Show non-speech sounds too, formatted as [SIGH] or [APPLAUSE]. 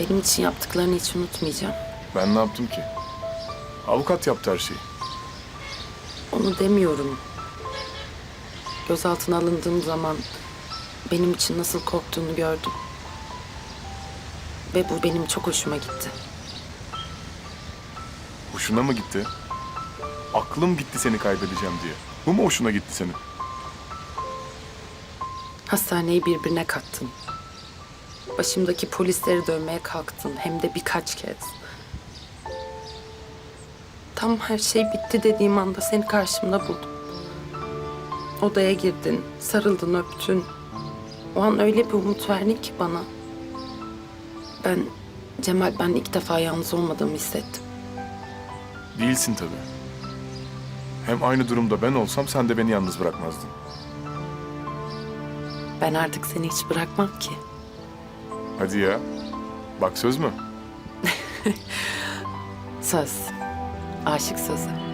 Benim için yaptıklarını hiç unutmayacağım. Ben ne yaptım ki? Avukat yaptı her şeyi. Onu demiyorum. Gözaltına alındığım zaman benim için nasıl korktuğunu gördüm. Ve bu benim çok hoşuma gitti. Hoşuna mı gitti? Aklım gitti seni kaybedeceğim diye. Bu mu hoşuna gitti senin? Hastaneyi birbirine kattın. Başımdaki polisleri dövmeye kalktın. Hem de birkaç kez. Tam her şey bitti dediğim anda seni karşımda buldum. Odaya girdin, sarıldın, öptün. O an öyle bir umut verdin ki bana. Ben, Cemal ben ilk defa yalnız olmadığımı hissettim. Değilsin tabii. Hem aynı durumda ben olsam sen de beni yalnız bırakmazdın. Ben artık seni hiç bırakmam ki. Hadi ya. Bak söz mü? [LAUGHS] Söz. Aşık sözü.